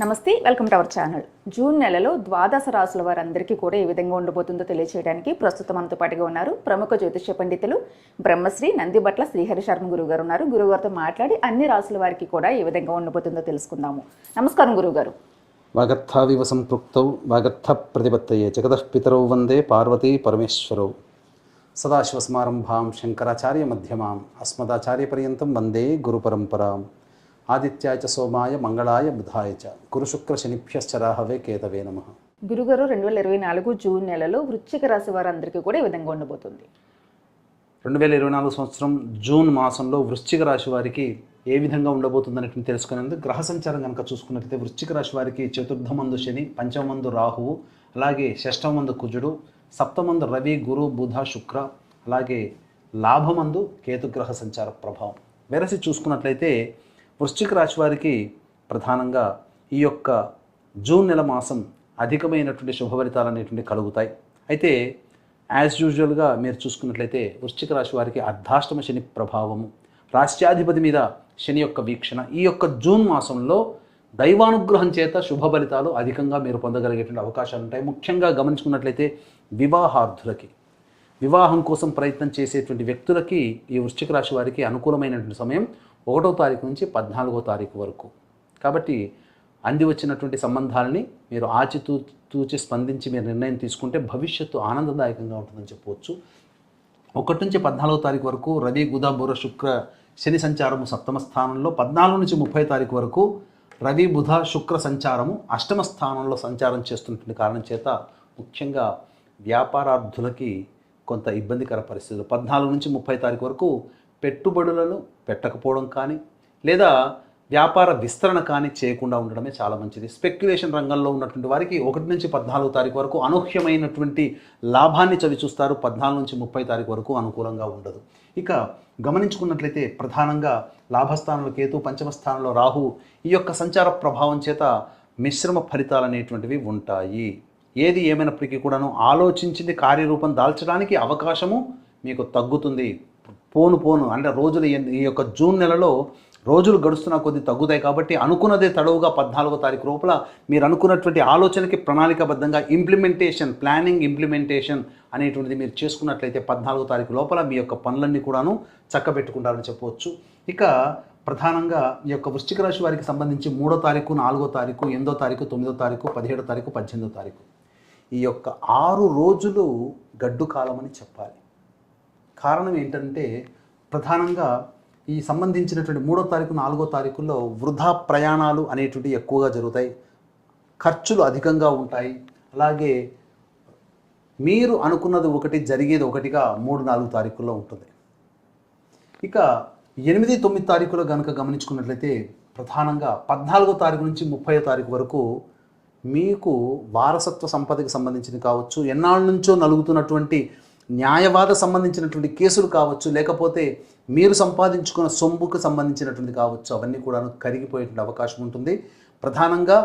నమస్తే welcome to our channel. June నెలలో ద్వాదశ రాసుల వారందరికీ కూడా ఏ విధంగా ఉండబోతుందో తెలియచేయడానికి ప్రస్తుతం మనతో పాటుగా ఉన్నారు ప్రముఖ జ్యోతిష్య పండితులు బ్రహ్మశ్రీ నందిబట్ల శ్రీహరి శర్మ గురుగారు ఉన్నారు. గురుగారితో మాట్లాడి అన్ని రాసుల వారికి కూడా ఏ విధంగా ఉండబోతుందో తెలుసుకుందాము. నమస్కారం గురుగారు వాగర్థావివ సంపృక్తౌ వాగర్థ ప్రతిపత్తయే జగదఃపితరౌ వందే పార్వతీ పరమేశ్వరౌ. సదాశివసమారంభాం శంకరాచార్య మధ్యమాం అస్మదాచార్యపర్యంతం వందే గురుపరంపరాం. ఆదిత్యాయ చ సోమాయ మంగళాయ బుధాయ చ. గురుశుక్ర శనిభ్యశ్చరాహవే కేతవే నమ. గురుగారు రెండు వేల ఇరవై నాలుగు జూన్ నెలలో వృశ్చిక రాశి వారందరికీ కూడా ఏ విధంగా ఉండబోతుంది. రెండు వేల ఇరవై నాలుగు సంవత్సరం జూన్ మాసంలో వృశ్చిక రాశి వారికి ఏ విధంగా ఉండబోతుందనేటువంటి తెలుసుకునేందుకు గ్రహ సంచారం కనుక చూసుకున్నట్లయితే వృశ్చిక రాశి వారికి చతుర్థమందు శని పంచమందు రాహువు అలాగే షష్టమందు కుజుడు సప్తమందు రవి గురు బుధ శుక్ర అలాగే లాభమందు కేతుగ్రహ సంచార ప్రభావం. వెరసి చూసుకున్నట్లయితే వృశ్చిక రాశి వారికి ప్రధానంగా ఈ యొక్క జూన్ నెల మాసం అధికమైనటువంటి శుభఫలితాలు అనేటువంటి కలుగుతాయి. అయితే యాజ్ యూజువల్గా మీరు చూసుకున్నట్లయితే వృశ్చిక రాశి వారికి అర్ధాష్టమ శని ప్రభావము. రాష్ట్రాధిపతి మీద శని యొక్క వీక్షణ. ఈ యొక్క జూన్ మాసంలో దైవానుగ్రహం చేత శుభ ఫలితాలు అధికంగా మీరు పొందగలిగేటువంటి అవకాశాలు ఉంటాయి. ముఖ్యంగా గమనించుకున్నట్లయితే వివాహార్థులకి వివాహం కోసం ప్రయత్నం చేసేటువంటి వ్యక్తులకి ఈ వృశ్చిక రాశి వారికి అనుకూలమైనటువంటి సమయం ఒకటో తారీఖు నుంచి పద్నాలుగో తారీఖు వరకు. కాబట్టి అంది వచ్చినటువంటి సంబంధాలని మీరు ఆచితూ తూచి స్పందించి మీరు నిర్ణయం తీసుకుంటే భవిష్యత్తు ఆనందదాయకంగా ఉంటుందని చెప్పవచ్చు. ఒకటి నుంచి పద్నాలుగో తారీఖు వరకు రవి గుధ బుర శుక్ర శని సంచారము సప్తమ స్థానంలో పద్నాలుగు నుంచి ముప్పై తారీఖు వరకు రవి బుధ శుక్ర సంచారము అష్టమ స్థానంలో సంచారం చేస్తున్నటువంటి కారణం చేత ముఖ్యంగా వ్యాపారార్థులకి కొంత ఇబ్బందికర పరిస్థితులు. పద్నాలుగు నుంచి ముప్పై తారీఖు వరకు పెట్టుబడులలో పెట్టకపోవడం కానీ లేదా వ్యాపార విస్తరణ కానీ చేయకుండా ఉండడమే చాలా మంచిది. స్పెక్యులేషన్ రంగంలో ఉన్నటువంటి వారికి ఒకటి నుంచి పద్నాలుగు తారీఖు వరకు అనూహ్యమైనటువంటి లాభాన్ని చవి చూస్తారు. పద్నాలుగు నుంచి ముప్పై తారీఖు వరకు అనుకూలంగా ఉండదు. ఇక గమనించుకున్నట్లయితే ప్రధానంగా లాభస్థానంలో కేతు పంచమ స్థానంలో రాహు ఈ యొక్క సంచార ప్రభావం చేత మిశ్రమ ఫలితాలు అనేటువంటివి ఉంటాయి. ఏది ఏమైనప్పటికీ కూడాను ఆలోచించింది కార్యరూపం దాల్చడానికి అవకాశము మీకు తగ్గుతుంది. పోను పోను. అంటే రోజులు ఈ యొక్క జూన్ నెలలో రోజులు గడుస్తున్న కొద్ది తగ్గుతాయి కాబట్టి అనుకున్నదే తడవుగా పద్నాలుగో తారీఖు లోపల మీరు అనుకున్నటువంటి ఆలోచనకి ప్రణాళికాబద్ధంగా ఇంప్లిమెంటేషన్ ప్లానింగ్ ఇంప్లిమెంటేషన్ అనేటువంటిది మీరు చేసుకున్నట్లయితే పద్నాలుగో తారీఖు లోపల మీ యొక్క పనులన్నీ కూడాను చక్కబెట్టుకుంటారని చెప్పవచ్చు. ఇక ప్రధానంగా ఈ యొక్క వృశ్చిక రాశి వారికి సంబంధించి మూడో తారీఖు నాలుగో తారీఖు ఎనిమిదో తారీఖు తొమ్మిదో తారీఖు పదిహేడో తారీఖు పద్దెనిమిదో తారీఖు. ఈ యొక్క ఆరు రోజులు గడ్డు కాలం అని చెప్పాలి. కారణం ఏంటంటే ప్రధానంగా ఈ సంబంధించినటువంటి మూడో తారీఖు నాలుగో తారీఖుల్లో వృధా ప్రయాణాలు అనేటువంటివి ఎక్కువగా జరుగుతాయి. ఖర్చులు అధికంగా ఉంటాయి. అలాగే మీరు అనుకున్నది ఒకటి జరిగేది ఒకటిగా మూడు నాలుగు తారీఖుల్లో ఉంటుంది. ఇక ఎనిమిది తొమ్మిది తారీఖులో కనుక గమనించుకున్నట్లయితే ప్రధానంగా పద్నాలుగో తారీఖు నుంచి ముప్పై తారీఖు వరకు మీకు వారసత్వ సంపదకి సంబంధించింది కావచ్చు ఎన్నాళ్ళ నుంచో నలుగుతున్నటువంటి న్యాయవాద సంబంధించినటువంటి కేసులు కావచ్చు లేకపోతే మీరు సంపాదించుకున్న సొమ్ముకు సంబంధించినటువంటి కావచ్చు అవన్నీ కూడా కరిగిపోయేటువంటి అవకాశం ఉంటుంది. ప్రధానంగా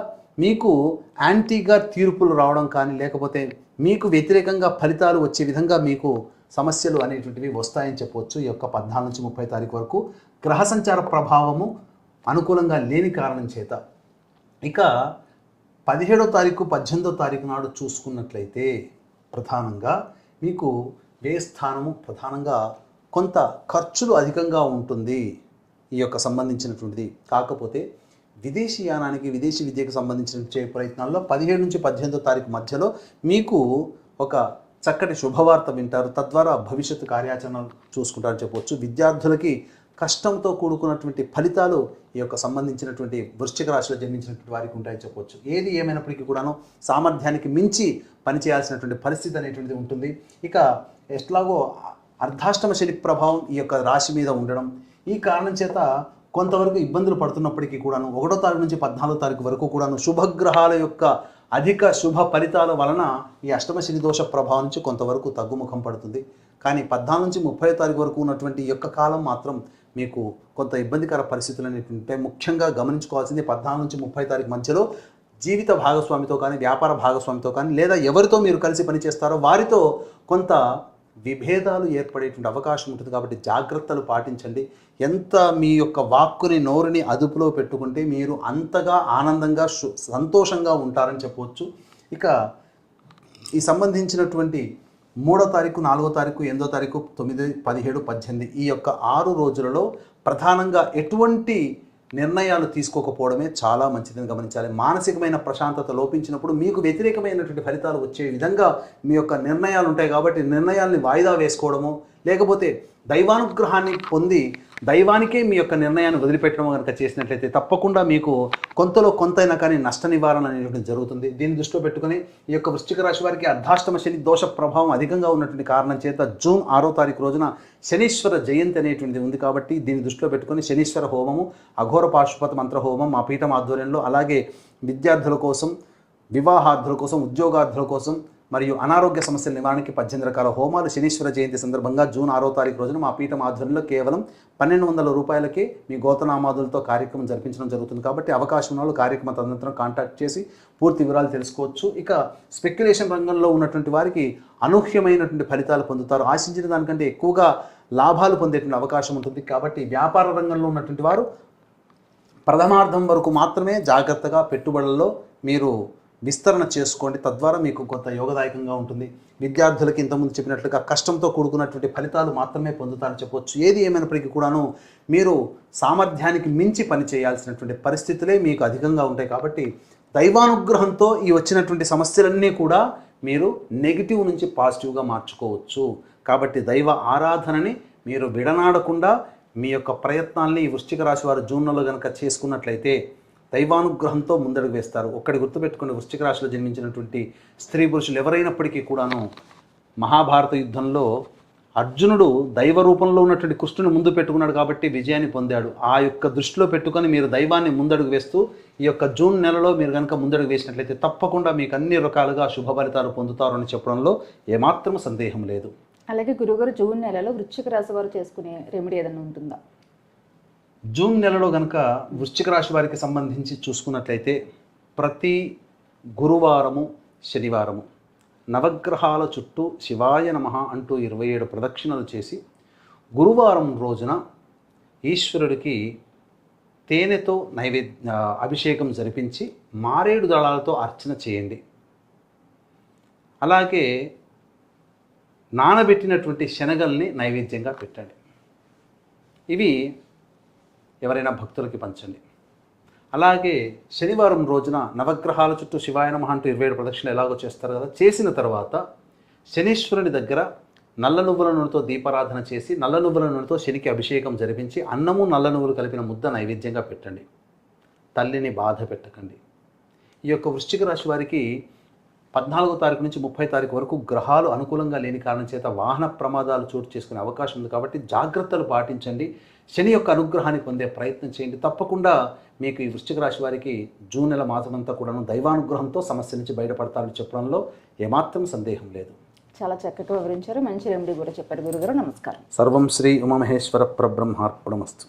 మీకు యాంటీగా తీర్పులు రావడం కానీ లేకపోతే మీకు వ్యతిరేకంగా ఫలితాలు వచ్చే విధంగా మీకు సమస్యలు అనేటువంటివి వస్తాయని చెప్పవచ్చు ఈ యొక్క పద్నాలుగు నుంచి ముప్పై తారీఖు వరకు. గ్రహ సంచార ప్రభావము అనుకూలంగా లేని కారణం చేత. ఇక పదిహేడో తారీఖు పద్దెనిమిదో తారీఖు నాడు చూసుకున్నట్లయితే ప్రధానంగా మీకు వ్యయ స్థానము ప్రధానంగా కొంత ఖర్చులు అధికంగా ఉంటుంది. ఈ యొక్క సంబంధించినటువంటిది. కాకపోతే విదేశీ యానానికి విదేశీ విద్యకు సంబంధించిన చే ప్రయత్నాల్లో పదిహేడు నుంచి పద్దెనిమిదో తారీఖు మధ్యలో మీకు ఒక చక్కటి శుభవార్త వింటారు. తద్వారా భవిష్యత్తు కార్యాచరణ చూసుకుంటారని చెప్పవచ్చు విద్యార్థులకి కష్టంతో కూడుకున్నటువంటి ఫలితాలు ఈ యొక్క సంబంధించినటువంటి వృశ్చిక రాశిలో జన్మించినటువంటి వారికి ఉంటాయని చెప్పవచ్చు ఏది ఏమైనప్పటికీ కూడాను సామర్థ్యానికి మించి పనిచేయాల్సినటువంటి పరిస్థితి అనేటువంటిది ఉంటుంది. ఇక ఎట్లాగో అర్ధాష్టమ శని ప్రభావం ఈ యొక్క రాశి మీద ఉండడం ఈ కారణం చేత కొంతవరకు ఇబ్బందులు పడుతున్నప్పటికీ కూడాను ఒకటో తారీఖు నుంచి పద్నాలుగో తారీఖు వరకు కూడాను శుభగ్రహాల యొక్క అధిక శుభ ఫలితాల వలన ఈ అష్టమ శని దోష ప్రభావం నుంచి కొంతవరకు తగ్గుముఖం పడుతుంది. కానీ పద్నాలుగు నుంచి ముప్పై తారీఖు వరకు ఉన్నటువంటి యొక్క కాలం మాత్రం మీకు కొంత ఇబ్బందికర పరిస్థితులు అనేవి ముఖ్యంగా గమనించుకోవాల్సింది పద్నాలుగు నుంచి ముప్పై తారీఖు మధ్యలో జీవిత భాగస్వామితో కానీ వ్యాపార భాగస్వామితో కానీ లేదా ఎవరితో మీరు కలిసి పనిచేస్తారో వారితో కొంత విభేదాలు ఏర్పడేటువంటి అవకాశం ఉంటుంది కాబట్టి జాగ్రత్తలు పాటించండి. ఎంత మీ యొక్క వాక్కుని నోరుని అదుపులో పెట్టుకుంటే మీరు అంతగా ఆనందంగా సు- సంతోషంగా ఉంటారని చెప్పవచ్చు. ఇక ఈ సంబంధించినటువంటి మూడో తారీఖు నాలుగో తారీఖు ఎనిమిదో తారీఖు తొమ్మిది పదిహేడు పద్దెనిమిది ఈ యొక్క ఆరు రోజులలో ప్రధానంగా ఎటువంటి నిర్ణయాలు తీసుకోకపోవడమే చాలా మంచిదని గమనించాలి. మానసికమైన ప్రశాంతత లోపించినప్పుడు మీకు వ్యతిరేకమైనటువంటి ఫలితాలు వచ్చే విధంగా మీ యొక్క నిర్ణయాలు ఉంటాయి కాబట్టి నిర్ణయాల్ని వాయిదా వేసుకోవడము లేకపోతే దైవానుగ్రహాన్ని పొంది దైవానికే మీ యొక్క నిర్ణయాన్ని వదిలిపెట్టడం కనుక చేసినట్లయితే తప్పకుండా మీకు కొంతలో కొంతైనా కానీ నష్ట నివారణ అనేటువంటి జరుగుతుంది. దీన్ని దృష్టిలో పెట్టుకుని ఈ యొక్క వృశ్చిక రాశి వారికి అర్ధాష్టమ శని దోష ప్రభావం అధికంగా ఉన్నటువంటి కారణం చేత జూన్ ఆరో తారీఖు రోజున శనీశ్వర జయంతి అనేటువంటిది ఉంది కాబట్టి దీన్ని దృష్టిలో పెట్టుకుని శనీశ్వర హోమము అఘోర పాశుపత మంత్ర హోమం మా పీఠం ఆధ్వర్యంలో అలాగే విద్యార్థుల కోసం వివాహార్థుల కోసం ఉద్యోగార్థుల కోసం మరియు అనారోగ్య సమస్యల నివారణకి పద్దెనిమిది రకాల హోమాలు శనీశ్వర జయంతి సందర్భంగా జూన్ ఆరో తారీఖు రోజున మా పీఠం ఆధ్వర్యంలో కేవలం పన్నెండు వందల రూపాయలకే మీ గోతనామాదులతో కార్యక్రమం జరిపించడం జరుగుతుంది కాబట్టి అవకాశం ఉన్న వాళ్ళు కార్యక్రమ తదనంతరం కాంటాక్ట్ చేసి పూర్తి వివరాలు తెలుసుకోవచ్చు. ఇక స్పెక్యులేషన్ రంగంలో ఉన్నటువంటి వారికి అనూహ్యమైనటువంటి ఫలితాలు పొందుతారు. ఆశించిన దానికంటే ఎక్కువగా లాభాలు పొందేటువంటి అవకాశం ఉంటుంది. కాబట్టి వ్యాపార రంగంలో ఉన్నటువంటి వారు ప్రథమార్థం వరకు మాత్రమే జాగ్రత్తగా పెట్టుబడుల్లో మీరు విస్తరణ చేసుకోండి. తద్వారా మీకు కొంత యోగదాయకంగా ఉంటుంది. విద్యార్థులకి ఇంతకుముందు చెప్పినట్లుగా కష్టంతో కూడుకున్నటువంటి ఫలితాలు మాత్రమే పొందుతారని చెప్పవచ్చు ఏది ఏమైనప్పటికీ కూడాను మీరు సామర్థ్యానికి మించి పని చేయాల్సినటువంటి పరిస్థితులే మీకు అధికంగా ఉంటాయి కాబట్టి దైవానుగ్రహంతో ఈ వచ్చినటువంటి సమస్యలన్నీ కూడా మీరు నెగిటివ్ నుంచి పాజిటివ్గా మార్చుకోవచ్చు. కాబట్టి దైవ ఆరాధనని మీరు విడనాడకుండా మీ యొక్క ప్రయత్నాల్ని ఈ వృశ్చిక రాశి వారు జూన్లో కనుక చేసుకున్నట్లయితే దైవానుగ్రహంతో ముందడుగు వేస్తారు. ఒక్కడి గుర్తుపెట్టుకుని వృశ్చిక రాశిలో జన్మించినటువంటి స్త్రీ పురుషులు ఎవరైనప్పటికీ కూడాను మహాభారత యుద్ధంలో అర్జునుడు దైవ రూపంలో ఉన్నటువంటి కృష్ణుని ముందు పెట్టుకున్నాడు కాబట్టి విజయాన్ని పొందాడు. ఆ యొక్క దృష్టిలో పెట్టుకొని మీరు దైవాన్ని ముందడుగు వేస్తూ ఈ యొక్క జూన్ నెలలో మీరు కనుక ముందడుగు వేసినట్లయితే తప్పకుండా మీకు అన్ని రకాలుగా శుభ ఫలితాలు పొందుతారు అని చెప్పడంలో ఏమాత్రం సందేహం లేదు. అలాగే గురుగారు జూన్ నెలలో వృశ్చిక రాశి వారు చేసుకునే రెమెడీ ఏదైనా ఉంటుందా? జూన్ నెలలో కనుక వృశ్చిక రాశి వారికి సంబంధించి చూసుకున్నట్లయితే ప్రతి గురువారము శనివారము నవగ్రహాల చుట్టూ శివాయ నమ అంటూ ఇరవై ఏడు ప్రదక్షిణలు చేసి గురువారం రోజున ఈశ్వరుడికి తేనెతో నైవేద్య అభిషేకం జరిపించి మారేడు దళాలతో అర్చన చేయండి. అలాగే నానబెట్టినటువంటి శనగల్ని నైవేద్యంగా పెట్టండి. ఇవి ఎవరైనా భక్తులకి పంచండి. అలాగే శనివారం రోజున నవగ్రహాల చుట్టూ శివాయ నమ అంటూ ఇరవై ఏడు ప్రదక్షిణలు ఎలాగో చేస్తారు కదా? చేసిన తర్వాత శనీశ్వరుని దగ్గర నల్ల నువ్వుల నూనెతో దీపారాధన చేసి నల్ల నువ్వుల నూనెతో శనికి అభిషేకం జరిపించి అన్నము నల్ల నువ్వులు కలిపిన ముద్ద నైవేద్యంగా పెట్టండి. తల్లిని బాధ పెట్టకండి. ఈ యొక్క వృశ్చిక రాశి వారికి పద్నాలుగో తారీఖు నుంచి ముప్పై తారీఖు వరకు గ్రహాలు అనుకూలంగా లేని కారణం చేత వాహన ప్రమాదాలు చోటు చేసుకునే అవకాశం ఉంది కాబట్టి జాగ్రత్తలు పాటించండి. శని యొక్క అనుగ్రహాన్ని పొందే ప్రయత్నం చేయండి. తప్పకుండా మీకు ఈ వృశ్చిక రాశి వారికి జూన్ నెల మాసమంతా కూడాను దైవానుగ్రహంతో సమస్య నుంచి బయటపడతారని చెప్పడంలో ఏమాత్రం సందేహం లేదు. చాలా చక్కగా వివరించారు. మంచి రెమెడీ కూడా చెప్పారు గురుగారు. నమస్కారం. సర్వం శ్రీ ఉమామహేశ్వర పరబ్రహ్మార్పణమస్తు.